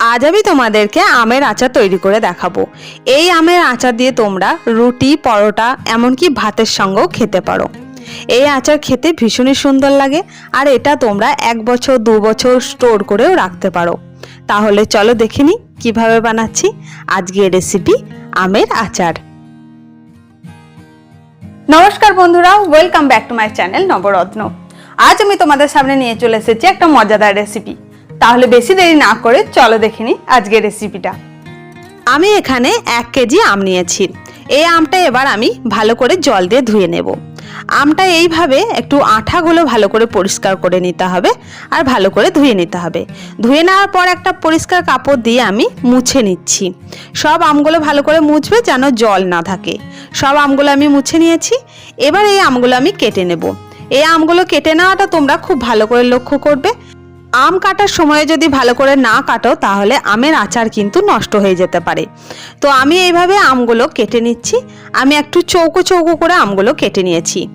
আজ আমি তোমাদেরকে আমের আচার তৈরি করে দেখাবো। এই আমের আচার দিয়ে তোমরা রুটি, পরোটা, এমনকি ভাতের সঙ্গেও খেতে পারো। এই আচার খেতে ভীষণই সুন্দর লাগে আর এটা তোমরা এক বছর, দু বছর স্টোর করেও রাখতে পারো। তাহলে চলো দেখে নিই কীভাবে বানাচ্ছি আজকের রেসিপি আমের আচার। নমস্কার বন্ধুরা, welcome back to my channel Navaratna. আজ আমি তোমাদের সামনে নিয়ে চলে এসেছি একটা মজাদার রেসিপি। তাহলে বেশি দেরি না করে চলো দেখে নিই আজকের রেসিপিটা আমি এখানে এক কেজি আম নিয়েছি। এই আমটা এবার আমি ভালো করে জল দিয়ে ধুয়ে নেব। আমটা এইভাবে একটু আঠাগুলো ভালো করে পরিষ্কার করে নিতে হবে আর ভালো করে ধুয়ে নিতে হবে। ধুয়ে নেওয়ার পর একটা পরিষ্কার কাপড় দিয়ে আমি মুছে নিচ্ছি। সব আমগুলো ভালো করে মুছবে যেন জল না থাকে। সব আমগুলো আমি মুছে নিয়েছি। এবার এই আমগুলো আমি কেটে নেব। এই আমগুলো কেটে নেওয়াটা তোমরা খুব ভালো করে লক্ষ্য করবে। আম কাটার সময় যদি ভালো করে না কাটো, তাহলে আমের আচার কিন্তু নষ্ট হয়ে যেতে পারে। তো আমি এইভাবে আমগুলো কেটে নিচ্ছি। আমি একটু চৌকো চৌকো করে আমগুলো কেটে নিয়েছি।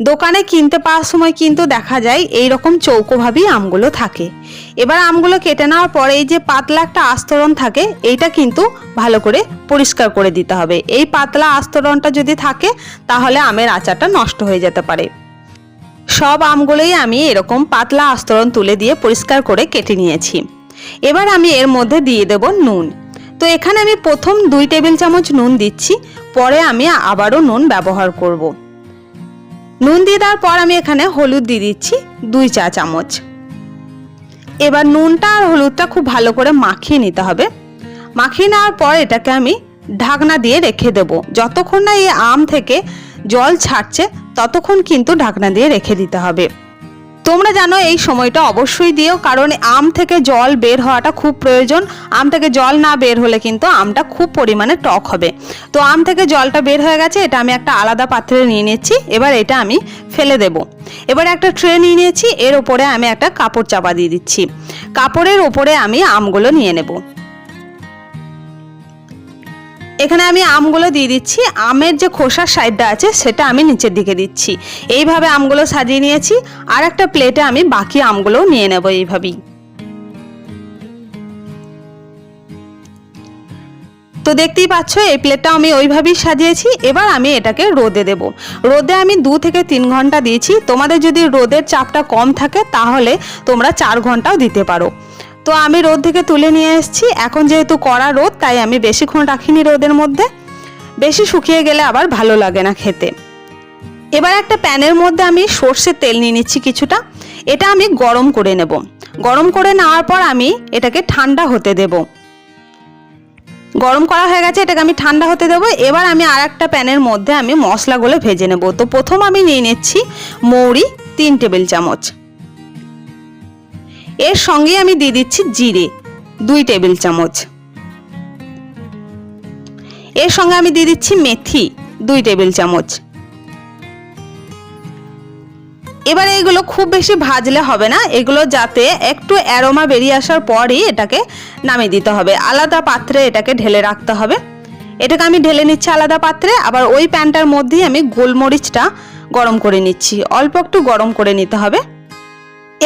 দোকানে কিনতে পাওয়ার সময় কিন্তু দেখা যায় এই রকম চৌকোভাবেই আমগুলো থাকে। এবার আমগুলো কেটে নেওয়ার পরে এই যে পাতলা একটা আস্তরণ থাকে, এইটা কিন্তু ভালো করে পরিষ্কার করে দিতে হবে। এই পাতলা আস্তরণটা যদি থাকে, তাহলে আমের আচারটা নষ্ট হয়ে যেতে পারে। সব আমগুলোই আমি এরকম পাতলা আস্তরণ তুলে দিয়ে পরিষ্কার করে কেটে নিয়েছি। এবার আমি এর মধ্যে দিয়ে দেব নুন। তো এখানে আমি প্রথম দুই টেবিল চামচ নুন দিচ্ছি, পরে আমি আবারও নুন ব্যবহার করব। নুন দিয়ে দেওয়ার পর আমি এখানে হলুদ দিয়ে দিচ্ছি দুই চা চামচ। এবার নুনটা আর হলুদটা খুব ভালো করে মাখিয়ে নিতে হবে। মাখিয়ে নেওয়ার পর এটাকে আমি ঢাকনা দিয়ে রেখে দেব। যতক্ষণ না এই আম থেকে জল ছাড়ছে ততক্ষণ কিন্তু ঢাকনা দিয়ে রেখে দিতে হবে। তোমরা জানো এই সময়টা অবশ্যই দিও, কারণ আম থেকে জল বের হওয়াটা খুব প্রয়োজন। আম থেকে জল না বের হলে কিন্তু আমটা খুব পরিমাণে টক হবে। তো আম থেকে জলটা বের হয়ে গেছে, এটা আমি একটা আলাদা পাত্রে নিয়ে নিচ্ছি এবার এটা আমি ফেলে দেব। এবার একটা ট্রে নিয়ে নিয়েছি, এর ওপরে আমি একটা কাপড় চাপা দিয়ে দিচ্ছি। কাপড়ের ওপরে আমি আমগুলো নিয়ে নেব। এখানে আমি আমগুলো দিয়ে দিচ্ছি। আমের যে খোসার সাইডটা আছে, সেটা আমি নিচের দিকে দিচ্ছি। এইভাবে আমগুলো সাজিয়ে নিয়েছি। আর একটা প্লেটে আমি বাকি আমগুলোও নিয়ে নেব এইভাবেই। তো দেখতেই পাচ্ছ, এই প্লেটটা আমি ওইভাবেই সাজিয়েছি। এবার আমি এটাকে রোদে দেব। রোদে আমি দু থেকে তিন ঘণ্টা দিয়েছি। তোমাদের যদি রোদের চাপটা কম থাকে, তাহলে তোমরা চার ঘন্টাও দিতে পারো। তো আমি রোদ থেকে তুলে নিয়ে এসেছি। এখন যেহেতু কড়া রোদ, তাই আমি বেশিক্ষণ রাখিনি রোদের মধ্যে। বেশি শুকিয়ে গেলে আবার ভালো লাগে না খেতে। এবার একটা প্যানের মধ্যে আমি সর্ষের তেল নিয়ে নিচ্ছি কিছুটা। এটা আমি গরম করে নেব। গরম করে নেওয়ার পর আমি এটাকে ঠান্ডা হতে দেব। গরম করা হয়ে গেছে, এটাকে আমি ঠান্ডা হতে দেবো। এবার আমি আর একটা প্যানের মধ্যে আমি মশলাগুলো ভেজে নেব। তো প্রথম আমি নিয়ে নিচ্ছি মৌরি তিন টেবিল চামচ। এর সঙ্গে আমি দিয়ে দিচ্ছি জিরে, দুই টেবিল চামচ। এর সঙ্গে আমি দিয়ে দিচ্ছি মেথি, দুই টেবিল চামচ। এবার এগুলো খুব বেশি ভাজলে হবে না, এগুলো যাতে একটু অ্যারোমা বেরিয়ে আসার পরই এটাকে নামিয়ে দিতে হবে। আলাদা পাত্রে এটাকে ঢেলে রাখতে হবে। এটাকে আমি ঢেলে নিচ্ছি আলাদা পাত্রে, আবার ওই প্যানটার মধ্যেই আমি গোলমরিচটা গরম করে নিচ্ছি। অল্প একটু গরম করে নিতে হবে।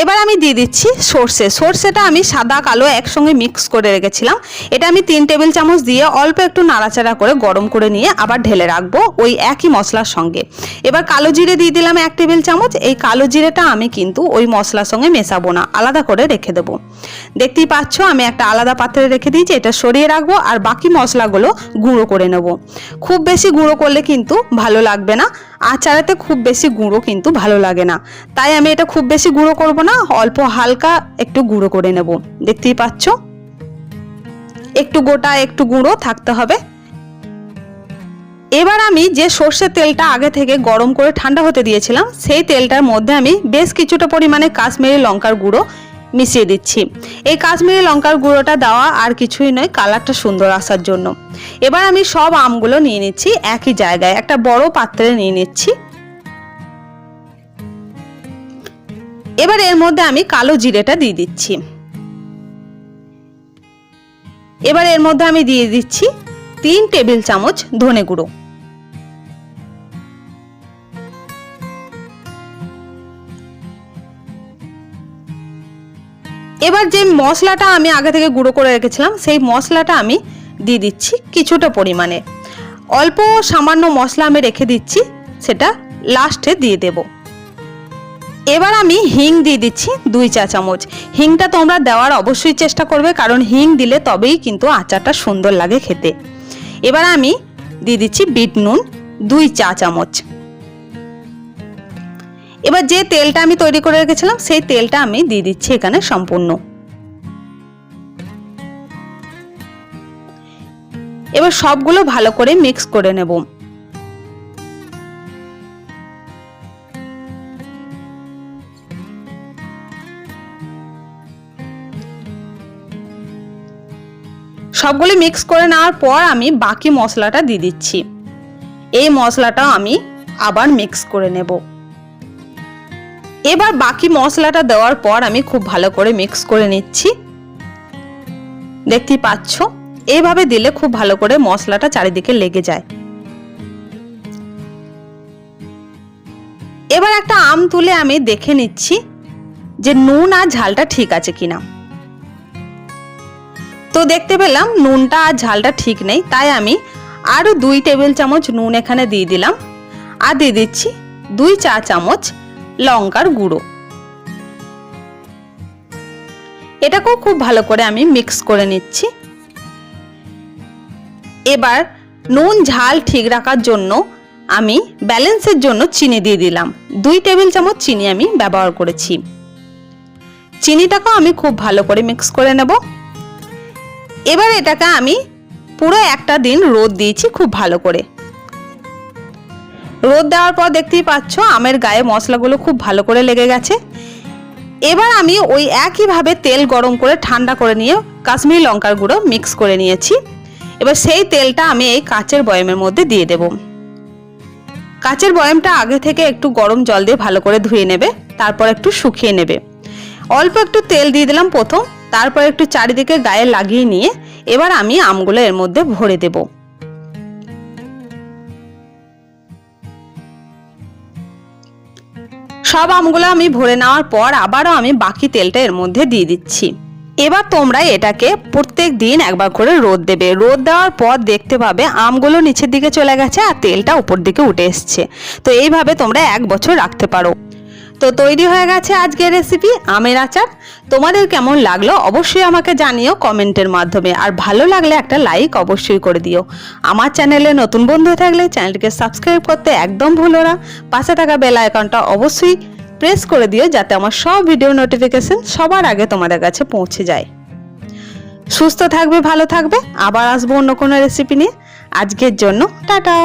এবার আমি দিয়ে দিচ্ছি সর্ষে। সর্ষেটা আমি সাদা, কালো একসঙ্গে মিক্স করে রেখেছিলাম। এটা আমি তিন টেবিল চামচ দিয়ে অল্প একটু নাড়াচাড়া করে গরম করে নিয়ে আবার ঢেলে রাখব ওই একই মশলার সঙ্গে। এবার কালো জিরে দিয়ে দিলাম এক টেবিল চামচ। এই কালো জিরেটা আমি কিন্তু ওই মশলার সঙ্গে মেশাবো না, আলাদা করে রেখে দেবো। দেখতেই পাচ্ছ, আমি একটা আলাদা পাত্রে রেখে দিয়েছি, এটা সরিয়ে রাখব আর বাকি মশলাগুলো গুঁড়ো করে নেব। খুব বেশি গুঁড়ো করলে কিন্তু ভালো লাগবে না। আচারাতে খুব বেশি গুঁড়ো কিন্তু ভালো লাগে না। তাই আমি এটা খুব বেশি গুঁড়ো করব না, অল্প হালকা একটু গুঁড়ো করে নেব। দেখতেই পাচ্ছ? একটু গোটা, একটু গুঁড়ো থাকতে হবে। এবার আমি যে সর্ষের তেলটা আগে থেকে গরম করে ঠান্ডা হতে দিয়েছিলাম, সেই তেলটার মধ্যে আমি বেশ কিছুটা পরিমাণে কাশ্মীরি লঙ্কার গুঁড়ো মিশিয়ে দিচ্ছি। এই কাশ্মীরি লঙ্কার গুঁড়োটা দেওয়া আর কিছুই নয়, কালারটা সুন্দর আসার জন্য। এবার আমি সব আমগুলো নিয়ে নিচ্ছি একই জায়গায়। একটা বড় পাত্রে নিয়ে নিচ্ছি। এবার এর মধ্যে আমি কালো জিরেটা দিয়ে দিচ্ছি। এবার এর মধ্যে আমি দিয়ে দিচ্ছি তিন টেবিল চামচ ধনে গুঁড়ো। এবার যে মশলাটা আমি আগে থেকে গুঁড়ো করে রেখেছিলাম, সেই মশলাটা আমি দিয়ে দিচ্ছি কিছুটা পরিমাণে। অল্প সামান্য মশলা আমি রেখে দিচ্ছি, সেটা লাস্টে দিয়ে দেব। এবার আমি হিং দিয়ে দিচ্ছি দুই চা চামচ। হিংটা তোমরা দেওয়ার অবশ্যই চেষ্টা করবে, কারণ হিং দিলে তবেই কিন্তু আচারটা সুন্দর লাগে খেতে। এবার আমি দিয়ে দিচ্ছি বিট নুন, দুই চা চামচ। এবার যে তেলটা আমি তৈরি করে রেখেছিলাম, সেই তেলটা আমি দিয়ে দিচ্ছি এখানে সম্পূর্ণ। এবার সবগুলো ভালো করে মিক্স করে নেব। সবগুলো মিক্স করে নেওয়ার পর আমি বাকি মশলাটা দিয়ে দিচ্ছি। এই মশলাটা আমি আবার মিক্স করে নেব। এবার বাকি মশলাটা দেওয়ার পর আমি খুব ভালো করে মিক্স করে নিচ্ছি। দেখতেই পাচ্ছ? এইভাবে দিলে খুব ভালো করে মশলাটা চারিদিকে লেগে যায়। এবার একটা আম তুলে আমি দেখে নিচ্ছি যে নুন আর ঝালটা ঠিক আছে কিনা। তো দেখতে পেলাম নুনটা আর ঝালটা ঠিক নেই, তাই আমি আরও দুই টেবিল চামচ নুন এখানে দিয়ে দিলাম। আর দিয়ে দিচ্ছি দুই চা চামচ লঙ্কার গুঁড়ো। এটাকেও খুব ভালো করে আমি মিক্স করে নিচ্ছি। এবার নুন, ঝাল ঠিক রাখার জন্য আমি ব্যালেন্সের জন্য চিনি দিয়ে দিলাম। দুই টেবিল চামচ চিনি আমি ব্যবহার করেছি। চিনিটাকেও আমি খুব ভালো করে মিক্স করে নেব। এবার এটাকে আমি পুরো একটা দিন রোদ দিয়েছি খুব ভালো করে। রোদ দেওয়ার পর দেখতেই পাচ্ছ আমের গায়ে মশলাগুলো খুব ভালো করে লেগে গেছে। এবার আমি ওই একইভাবে তেল গরম করে ঠান্ডা করে নিয়ে কাশ্মীরি লঙ্কার গুঁড়ো মিক্স করে নিয়েছি। এবার সেই তেলটা আমি এই কাচের বয়মের মধ্যে দিয়ে দেব। কাচের বয়মটা আগে থেকে একটু গরম জল দিয়ে ভালো করে ধুয়ে নেবে, তারপর একটু শুকিয়ে নেবে। অল্প একটু তেল দিয়ে দিলাম প্রথম, তারপর একটু চারিদিকে গায়ে লাগিয়ে নিয়ে এবার আমি আমগুলো এর মধ্যে ভরে দেব। সব আমগুলো আমি ভরে নেওয়ার পর আবারও আমি বাকি তেলটা এর মধ্যে দিয়ে দিচ্ছি। এবার তোমরা এটাকে প্রত্যেক দিন একবার করে রোদ দেবে। রোদ দেওয়ার পর দেখতে পাবে আমগুলো নিচের দিকে চলে গেছে আর তেলটা উপর দিকে উঠে এসছে। তো এইভাবে তোমরা এক বছর রাখতে পারো। তো তৈরি হয়ে গেছে আজকের রেসিপি আমের আচার। তোমাদের কেমন লাগল অবশ্যই আমাকে জানিও কমেন্টের মাধ্যমে। আর ভালো লাগলে একটা লাইক অবশ্যই করে দিও। আমার চ্যানেলে নতুন বন্ধু থাকলে চ্যানেলটিকে সাবস্ক্রাইব করতে একদম ভুলো না। পাশে থাকা বেল আইকনটা অবশ্যই প্রেস করে দিও যাতে আমার সব ভিডিও নোটিফিকেশন সবার আগে তোমাদের কাছে পৌঁছে যায়। সুস্থ থাকবে, ভালো থাকবে। আবার আসব অন্য কোনো রেসিপি নিয়ে। আজকের জন্য টাটা।